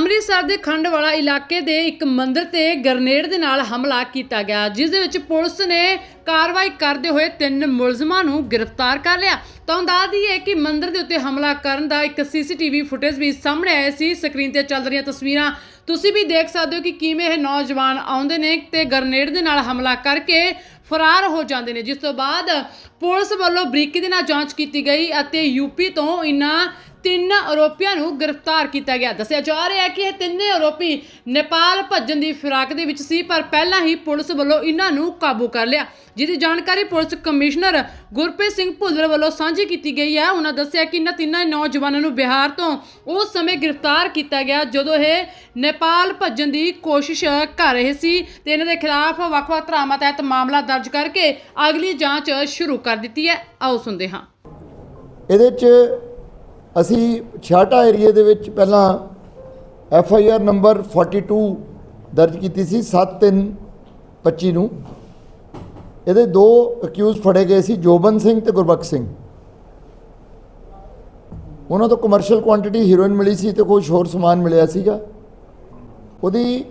ਅੰਮ੍ਰਿਤਸਰ ਦੇ ਖੰਡਵਾਲਾ ਇਲਾਕੇ ਦੇ ਇੱਕ ਮੰਦਿਰ ਤੇ ਗ੍ਰਨੇਡ ਦੇ ਨਾਲ ਹਮਲਾ ਕੀਤਾ ਗਿਆ, ਜਿਸ ਦੇ ਵਿੱਚ ਪੁਲਿਸ ਨੇ ਕਾਰਵਾਈ ਕਰਦੇ ਹੋਏ ਤਿੰਨ ਮੁਲਜ਼ਮਾਂ ਨੂੰ ਗ੍ਰਿਫਤਾਰ ਕਰ ਲਿਆ। ਤਾਂ ਦੱਸ ਦਈਏ ਕਿ ਮੰਦਿਰ ਦੇ ਉੱਤੇ ਹਮਲਾ ਕਰਨ ਦਾ ਇੱਕ ਸੀਸੀਟੀਵੀ ਫੁਟੇਜ ਵੀ ਸਾਹਮਣੇ ਆਇਆ ਸੀ। ਸਕਰੀਨ ਤੇ ਚੱਲ ਰਹੀਆਂ ਤਸਵੀਰਾਂ ਤੁਸੀਂ ਵੀ ਦੇਖ ਸਕਦੇ ਹੋ ਕਿ ਕਿਵੇਂ ਇਹ ਨੌਜਵਾਨ ਆਉਂਦੇ ਨੇ ਤੇ ਗ੍ਰਨੇਡ ਦੇ ਨਾਲ ਹਮਲਾ ਕਰਕੇ ਫਰਾਰ ਹੋ ਜਾਂਦੇ ਨੇ। ਜਿਸ ਤੋਂ ਬਾਅਦ ਪੁਲਿਸ ਵੱਲੋਂ ਬਰੀਕੀ ਦੇ ਨਾਲ ਜਾਂਚ ਕੀਤੀ ਗਈ ਅਤੇ ਯੂਪੀ ਤੋਂ ਇਨ੍ਹਾਂ ਤਿੰਨ ਆਰੋਪੀਆਂ ਨੂੰ ਗ੍ਰਿਫਤਾਰ ਕੀਤਾ ਗਿਆ। ਦੱਸਿਆ ਜਾ ਰਿਹਾ ਹੈ ਕਿ ਇਹ ਤਿੰਨੇ ਆਰੋਪੀ ਨੇਪਾਲ ਭੱਜਣ ਦੀ ਫਿਰਾਕ ਦੇ ਵਿੱਚ ਸੀ, ਪਰ ਪਹਿਲਾਂ ਹੀ ਪੁਲਿਸ ਵੱਲੋਂ ਇਹਨਾਂ ਨੂੰ ਕਾਬੂ ਕਰ ਲਿਆ। ਜਿਹਦੀ ਜਾਣਕਾਰੀ ਪੁਲਿਸ ਕਮਿਸ਼ਨਰ ਗੁਰਪ੍ਰੀਤ ਸਿੰਘ ਭੁੱਲਰ ਵੱਲੋਂ ਸਾਂਝੀ ਕੀਤੀ ਗਈ ਹੈ। ਉਹਨਾਂ ਦੱਸਿਆ ਕਿ ਇਹਨਾਂ ਤਿੰਨਾਂ ਨੌਜਵਾਨਾਂ ਨੂੰ ਬਿਹਾਰ ਤੋਂ ਉਸ ਸਮੇਂ ਗ੍ਰਿਫਤਾਰ ਕੀਤਾ ਗਿਆ, ਜਦੋਂ ਇਹ ਨੇਪਾਲ ਭੱਜਣ ਦੀ ਕੋਸ਼ਿਸ਼ ਕਰ ਰਹੇ ਸੀ ਤੇ ਇਹਨਾਂ ਦੇ ਖਿਲਾਫ ਵੱਖ-ਵੱਖ ਧਾਰਾਵਾਂ ਤਹਿਤ ਮਾਮਲਾ ਦਰਜ ਕਰਕੇ ਅਗਲੀ ਜਾਂਚ ਸ਼ੁਰੂ ਕਰ ਦਿੱਤੀ ਹੈ। ਆਓ ਸੁਣਦੇ ਹਾਂ। ਇਹਦੇ 'ਚ ਅਸੀਂ ਛਾਟਾ ਏਰੀਏ ਦੇ ਵਿੱਚ ਪਹਿਲਾਂ ਐਫ ਆਈ ਆਰ ਨੰਬਰ 42 ਦਰਜ ਕੀਤੀ ਸੀ 7325 ਨੂੰ। ਇਹਦੇ ਦੋ ਅਕਿਊਜ਼ ਫੜੇ ਗਏ ਸੀ ਜੋਬਨ ਸਿੰਘ ਤੇ ਗੁਰਬਖਸ਼ ਸਿੰਘ। ਉਹਨਾਂ ਤੋਂ ਕਮਰਸ਼ੀਅਲ ਕੁਆਂਟੀਟੀ ਹੀਰੋਇਨ ਮਿਲੀ ਸੀ ਤੇ ਕੁਝ ਹੋਰ ਸਮਾਨ ਮਿਲਿਆ ਸੀਗਾ। ਉਹਦੀ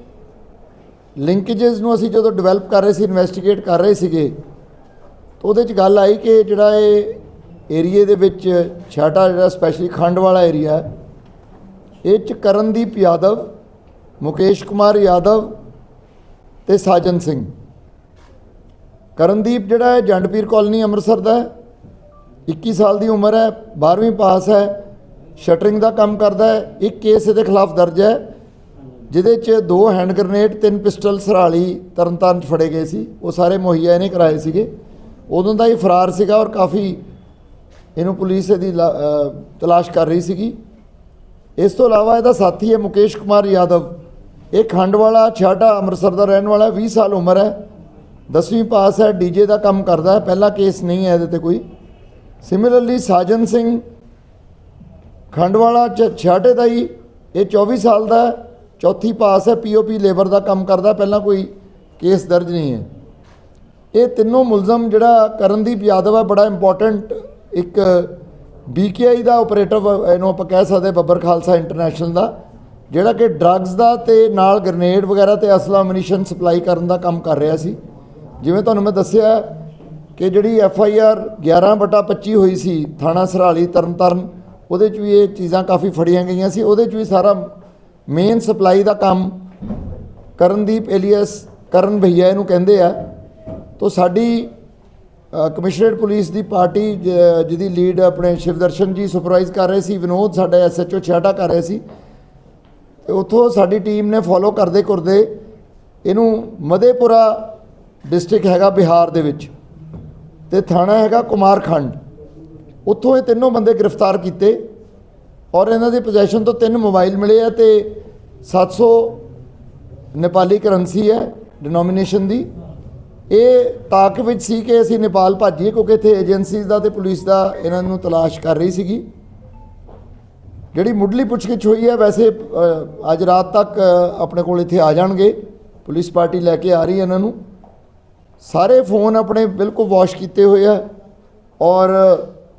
ਲਿੰਕੇजेस ਨੂੰ ਅਸੀਂ ਜਦੋਂ ਡਿਵੈਲਪ ਕਰ ਰਹੇ ਸੀ ਇਨਵੈਸਟੀਗੇਟ ਕਰ ਰਹੇ ਸੀਗੇ, ਤਾਂ ਉਹਦੇ 'ਚ ਗੱਲ ਆਈ ਕਿ ਜਿਹੜਾ ਇਹ ਏਰੀਏ ਦੇ ਵਿੱਚ ਛਾਟਾ ਜਿਹੜਾ ਸਪੈਸ਼ਲੀ ਖੰਡ ਵਾਲਾ ਏਰੀਆ ਹੈ, ਇਹ 'ਚ ਕਰਨਦੀਪ ਯਾਦਵ, ਮੁਕੇਸ਼ ਕੁਮਾਰ ਯਾਦਵ ਤੇ ਸਾਜਨ ਸਿੰਘ। ਕਰਨਦੀਪ ਜਿਹੜਾ ਹੈ ਜੰਡਪੀਰ ਕਾਲਨੀ ਅੰਮ੍ਰਿਤਸਰ ਦਾ ਹੈ 21 ਸਾਲ ਦੀ ਉਮਰ ਹੈ 12ਵੀਂ ਪਾਸ ਹੈ, ਸ਼ਟਰਿੰਗ ਦਾ ਕੰਮ ਕਰਦਾ ਹੈ, ਇੱਕ ਕੇਸ ਇਹਦੇ ਖਿਲਾਫ ਦਰਜ ਹੈ, ਜਿਹਦੇ 'ਚ ਦੋ ਹੈਂਡ ਗ੍ਰਨੇਡ, ਤਿੰਨ ਪਿਸਟਲ, ਸਰਾਲੀ, ਤਰਨਤਾਰਨ 'ਚ ਫੜੇ ਗਏ ਸੀ, ਉਹ ਸਾਰੇ ਮੁਹੱਈਆ ਇਹਨੇ ਕਰਾਏ ਸੀਗੇ। ਉਦੋਂ ਦਾ ਹੀ ਫਰਾਰ ਸੀਗਾ ਔਰ ਕਾਫੀ ਇਹਨੂੰ ਪੁਲਿਸ ਇਹਦੀ ਲਾ- ਤਲਾਸ਼ ਕਰ ਰਹੀ ਸੀਗੀ। ਇਸ ਤੋਂ ਇਲਾਵਾ ਇਹਦਾ ਸਾਥੀ ਹੈ ਮੁਕੇਸ਼ ਕੁਮਾਰ ਯਾਦਵ। ਇਹ ਖੰਡ ਵਾਲਾ ਛਾਟਾ ਅੰਮ੍ਰਿਤਸਰ ਦਾ ਰਹਿਣ ਵਾਲਾ ਹੈ, 20 ਸਾਲ ਉਮਰ ਹੈ। 10ਵੀਂ ਪਾਸ ਹੈ ਡੀਜੇ ਦਾ ਕੰਮ ਕਰਦਾ ਹੈ। ਪਹਿਲਾ ਕੇਸ ਨਹੀਂ ਹੈ ਇਹਦੇ ਤੇ ਕੋਈ। ਸਿਮਿਲਰਲੀ ਸਾਜਨ ਸਿੰਘ ਖੰਡਵਾਲਾ ਚ- ਛਾਟੇ ਦਾ ਹੀ। ਇਹ 24 ਸਾਲ ਦਾ ਚੌਥੀ ਪਾਸ ਹੈ ਪੀਓਪੀ ਲੇਬਰ ਦਾ ਕੰਮ ਕਰਦਾ ਪਹਿਲਾਂ ਕੋਈ ਕੇਸ ਦਰਜ ਨਹੀਂ ਹੈ। ਇਹ ਤਿੰਨੋਂ ਮੁਲਜ਼ਮ ਜਿਹੜਾ ਕਰਨਦੀਪ ਯਾਦਵ ਹੈ ਬੜਾ ਇੰਪੋਰਟੈਂਟ ਇੱਕ ਬੀਕੇਆਈ ਦਾ ਆਪਰੇਟਰ ਇਹਨੂੰ ਆਪਾਂ ਕਹਿ ਸਕਦੇ ਬੱਬਰ ਖਾਲਸਾ ਇੰਟਰਨੈਸ਼ਨਲ ਦਾ, ਜਿਹੜਾ ਕਿ ਡਰੱਗਸ ਦਾ ਤੇ ਨਾਲ ਗ੍ਰਨੇਡ ਵਗੈਰਾ ਤੇ ਅਸਲਾ ਮਨੀਸ਼ਨ ਸਪਲਾਈ ਕਰਨ ਦਾ ਕੰਮ ਕਰ ਰਿਹਾ ਸੀ। ਜਿਵੇਂ ਤੁਹਾਨੂੰ ਮੈਂ ਦੱਸਿਆ ਕਿ ਜਿਹੜੀ ਐਫ ਆਈ ਆਰ 11 ਬਟਾ 25 ਹੋਈ ਸੀ ਥਾਣਾ ਸਰਾਲੀ ਤਰਨਤਾਰਨ, ਉਹਦੇ 'ਚ ਵੀ ਇਹ ਚੀਜ਼ਾਂ ਕਾਫੀ ਫੜੀਆਂ ਗਈਆਂ ਸੀ। ਉਹਦੇ 'ਚ ਵੀ ਸਾਰਾ ਮੇਨ ਸਪਲਾਈ ਦਾ ਕੰਮ ਕਰਨਦੀਪ ਏਲੀਅਸ ਕਰਨ ਭਈਆ ਇਹਨੂੰ ਕਹਿੰਦੇ ਆ। ਤੋ ਸਾਡੀ ਕਮਿਸ਼ਨਰੇਟ ਪੁਲਿਸ ਦੀ ਪਾਰਟੀ ਜ- ਜਿਹਦੀ ਲੀਡ ਆਪਣੇ ਸ਼ਿਵਦਰਸ਼ਨ ਜੀ ਸੁਪਰਵਾਈਜ਼ ਕਰ ਰਹੇ ਸੀ, ਵਿਨੋਦ ਸਾਡਾ ਐਸਐਚਓ ਛਾਟਾ ਕਰ ਰਹੇ ਸੀ। ਤੇ ਉੱਥੋਂ ਸਾਡੀ ਟੀਮ ਨੇ ਫੋਲੋ ਕਰਦੇ ਕਰਦੇ ਇਹਨੂੰ ਮਦੇਪੁਰਾ ਡਿਸਟ੍ਰਿਕਟ ਹੈਗਾ ਬਿਹਾਰ ਦੇ ਵਿੱਚ ਤੇ ਥਾਣਾ ਹੈਗਾ ਕੁਮਾਰਖੰਡ। ਉੱਥੋਂ ਇਹ ਤਿੰਨੋਂ ਬੰਦੇ ਗ੍ਰਿਫਤਾਰ ਕੀਤੇ ਔਰ ਇਹਨਾਂ ਦੀ ਪੋਜੀਸ਼ਨ ਤੋਂ ਤਿੰਨ ਮੋਬਾਈਲ ਮਿਲੇ ਆ ਤੇ 700 ਨੇਪਾਲੀ ਕਰੰਸੀ ਹੈ, ਡਿਨੋਮੀਨੇਸ਼ਨ ਦੀ। ਇਹ ਤਾਕ ਵਿੱਚ ਸੀ ਕਿ ਅਸੀਂ ਨੇਪਾਲ ਭੱਜੀਏ, ਕਿਉਂਕਿ ਇੱਥੇ ਏਜੰਸੀਜ਼ ਦਾ ਤੇ ਪੁਲਿਸ ਦਾ ਇਹਨਾਂ ਨੂੰ ਤਲਾਸ਼ ਕਰ ਰਹੀ ਸੀਗੀ। ਜਿਹੜੀ ਮੁੱਢਲੀ ਪੁੱਛਗਿੱਛ ਹੋਈ ਹੈ, ਵੈਸੇ ਅੱਜ ਰਾਤ ਤੱਕ ਆਪਣੇ ਕੋਲ ਇੱਥੇ ਆ ਜਾਣਗੇ। ਪੁਲਿਸ ਪਾਰਟੀ ਲੈ ਕੇ ਆ ਰਹੀ ਹੈ ਇਹਨਾਂ ਨੂੰ। ਸਾਰੇ ਫੋਨ ਆਪਣੇ ਬਿਲਕੁਲ ਵਾਸ਼ ਕੀਤੇ ਹੋਏ ਆ ਔਰ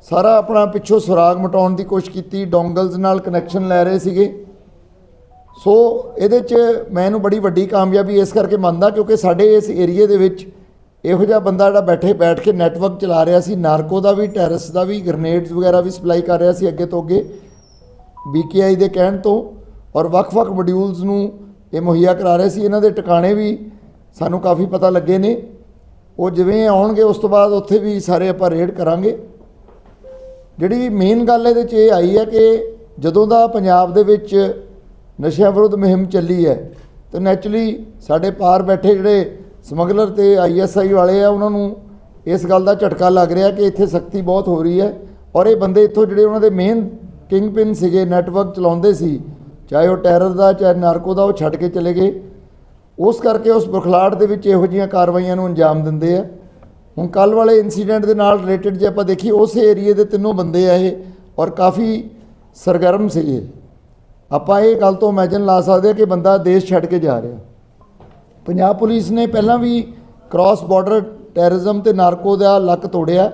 ਸਾਰਾ ਆਪਣਾ ਪਿੱਛੋਂ ਸੁਰਾਗ ਮਟਾਉਣ ਦੀ ਕੋਸ਼ਿਸ਼ ਕੀਤੀ ਡੋਂਗਲਸ ਨਾਲ ਕਨੈਕਸ਼ਨ ਲੈ ਰਹੇ ਸੀਗੇ। ਸੋ ਇਹਦੇ 'ਚ ਮੈਂ ਇਹਨੂੰ ਬੜੀ ਵੱਡੀ ਕਾਮਯਾਬੀ ਇਸ ਕਰਕੇ ਮੰਨਦਾ ਕਿਉਂਕਿ ਸਾਡੇ ਇਸ ਏਰੀਏ ਦੇ ਵਿੱਚ ਇਹੋ ਜਿਹਾ ਬੰਦਾ ਜਿਹੜਾ ਬੈਠੇ ਬੈਠ ਕੇ ਨੈਟਵਰਕ ਚਲਾ ਰਿਹਾ ਸੀ, ਨਾਰਕੋ ਦਾ ਵੀ ਟੈਰਰਿਸ ਦਾ ਵੀ ਗ੍ਰਨੇਡਸ ਵਗੈਰਾ ਵੀ ਸਪਲਾਈ ਕਰ ਰਿਹਾ ਸੀ ਅੱਗੇ ਤੋਂ ਅੱਗੇ ਬੀਕੇਆਈ ਦੇ ਕਹਿਣ ਤੋਂ, ਔਰ ਵੱਖ-ਵੱਖ ਮੋਡਿਊਲਸ ਨੂੰ ਇਹ ਮੁਹੱਈਆ ਕਰਾ ਰਹੇ ਸੀ। ਇਹਨਾਂ ਦੇ ਟਿਕਾਣੇ ਵੀ ਸਾਨੂੰ ਕਾਫੀ ਪਤਾ ਲੱਗੇ ਨੇ। ਉਹ ਜਿਵੇਂ ਆਉਣਗੇ, ਉਸ ਤੋਂ ਬਾਅਦ ਉੱਥੇ ਵੀ ਸਾਰੇ ਆਪਾਂ ਰੇਡ ਕਰਾਂਗੇ। ਜਿਹੜੀ ਮੇਨ ਗੱਲ ਇਹਦੇ 'ਚ ਇਹ ਆਈ ਹੈ ਕਿ ਜਦੋਂ ਦਾ ਪੰਜਾਬ ਦੇ ਵਿੱਚ ਨਸ਼ਿਆਂ ਵਿਰੁੱਧ ਮੁਹਿੰਮ ਚੱਲੀ ਹੈ, ਤਾਂ ਨੈਚੁਰਲੀ ਸਾਡੇ ਪਾਰ ਬੈਠੇ ਜਿਹੜੇ ਸਮਗਲਰ ਤੇ ਆਈਐਸਆਈ ਵਾਲੇ ਆ, ਉਹਨਾਂ ਨੂੰ ਇਸ ਗੱਲ ਦਾ ਝਟਕਾ ਲੱਗ ਰਿਹਾ ਕਿ ਇੱਥੇ ਸਖਤੀ ਬਹੁਤ ਹੋ ਰਹੀ ਹੈ ਔਰ ਇਹ ਬੰਦੇ ਇੱਥੋਂ ਜਿਹੜੇ ਉਹਨਾਂ ਦੇ ਮੇਨ ਕਿੰਗ ਪਿਨ ਸੀਗੇ ਨੈਟਵਰਕ ਚਲਾਉਂਦੇ ਸੀ, ਚਾਹੇ ਉਹ ਟੈਰਰ ਦਾ, ਚਾਹੇ ਨਾਰਕੋ ਦਾ, ਉਹ ਛੱਡ ਕੇ ਚਲੇ ਗਏ। ਉਸ ਕਰਕੇ ਉਸ ਬੁਖਲਾੜ ਦੇ ਵਿੱਚ ਇਹੋ ਜਿਹੀਆਂ ਕਾਰਵਾਈਆਂ ਨੂੰ ਅੰਜਾਮ ਦਿੰਦੇ ਆ। ਹੁਣ ਕੱਲ ਵਾਲੇ ਇਨਸੀਡੈਂਟ ਦੇ ਨਾਲ ਰਿਲੇਟਡ ਜੇ ਆਪਾਂ ਦੇਖੀਏ, ਉਸ ਏਰੀਏ ਦੇ ਤਿੰਨੋਂ ਬੰਦੇ ਆ ਇਹ ਔਰ ਕਾਫੀ ਸਰਗਰਮ ਸੀਗੇ। ਆਪਾਂ ਇਹ ਗੱਲ ਤੋਂ ਇਮੇਜਿਨ ਲਾ ਸਕਦੇ ਆ ਕਿ ਬੰਦਾ ਦੇਸ਼ ਛੱਡ ਕੇ ਜਾ ਰਿਹਾ। ਪੰਜਾਬ ਪੁਲਿਸ ਨੇ ਪਹਿਲਾਂ ਵੀ ਕ੍ਰਾਸ ਬਾਰਡਰ ਟੈਰਰਿਜ਼ਮ ਤੇ ਨਾਰਕੋ ਦਾ ਲੱਕ ਤੋੜਿਆ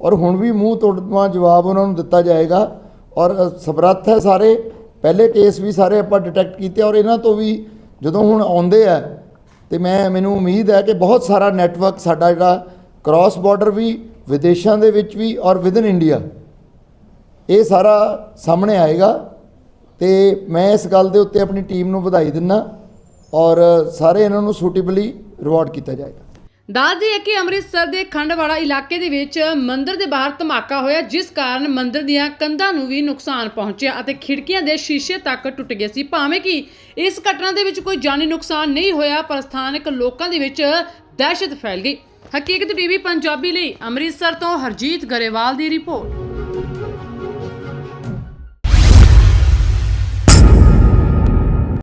ਔਰ ਹੁਣ ਵੀ ਮੂੰਹ ਤੋੜਵਾ ਜਵਾਬ ਉਹਨਾਂ ਨੂੰ ਦਿੱਤਾ ਜਾਏਗਾ ਔਰ ਸਮਰੱਥ ਹੈ ਸਾਰੇ। ਪਹਿਲੇ ਕੇਸ ਵੀ ਸਾਰੇ ਆਪਾਂ ਡਿਟੈਕਟ ਕੀਤੇ ਔਰ ਇਹਨਾਂ ਤੋਂ ਵੀ ਜਦੋਂ ਹੁਣ ਆਉਂਦੇ ਆ, ਤੇ ਮੈਂ, ਮੈਨੂੰ ਉਮੀਦ ਹੈ ਕਿ ਬਹੁਤ ਸਾਰਾ ਨੈਟਵਰਕ ਸਾਡਾ ਜਿਹੜਾ ਕ੍ਰਾਸ ਬਾਰਡਰ ਵੀ, ਵਿਦੇਸ਼ਾਂ ਦੇ ਵਿੱਚ ਵੀ ਔਰ ਵਿਦਨ ਇੰਡੀਆ ਇਹ ਸਾਰਾ ਸਾਹਮਣੇ ਆਏਗਾ। ਤੇ ਮੈਂ ਇਸ ਗੱਲ ਦੇ ਉੱਤੇ ਆਪਣੀ ਟੀਮ ਨੂੰ ਵਧਾਈ ਦਿੰਦਾ। ਔਰ ਸਾਰੇ ਇਹਨਾਂ ਨੂੰ ਸੂਟੇਬਲੀ ਰਿਵਾਰਡ ਕੀਤਾ ਜਾਏਗਾ। ਦੱਸ ਹੈ ਕਿ ਅੰਮ੍ਰਿਤਸਰ ਦੇ ਖੰਡਵਾੜਾ ਇਲਾਕੇ ਦੇ ਵਿੱਚ ਮੰਦਿਰ ਦੇ ਬਾਹਰ ਧਮਾਕਾ ਹੋਇਆ, ਜਿਸ ਕਾਰਨ ਮੰਦਿਰ ਦੀਆਂ ਕੰਧਾਂ ਨੂੰ ਵੀ ਨੁਕਸਾਨ ਪਹੁੰਚਿਆ ਅਤੇ ਖਿੜਕੀਆਂ ਦੇ ਸ਼ੀਸ਼ੇ ਤੱਕ ਟੁੱਟ ਗਏ ਸੀ। ਭਾਵੇਂ ਕਿ ਇਸ ਘਟਨਾ ਦੇ ਵਿੱਚ ਕੋਈ ਜਾਨੀ ਨੁਕਸਾਨ ਨਹੀਂ ਹੋਇਆ, ਪਰ ਸਥਾਨਕ ਲੋਕਾਂ ਦੇ ਵਿੱਚ ਦਹਿਸ਼ਤ ਫੈਲ ਗਈ। ਹਕੀਕਤ ਟੀਵੀ ਪੰਜਾਬੀ ਲਈ ਅੰਮ੍ਰਿਤਸਰ ਤੋਂ ਹਰਜੀਤ ਗਰੇਵਾਲ ਦੀ ਰਿਪੋਰਟ।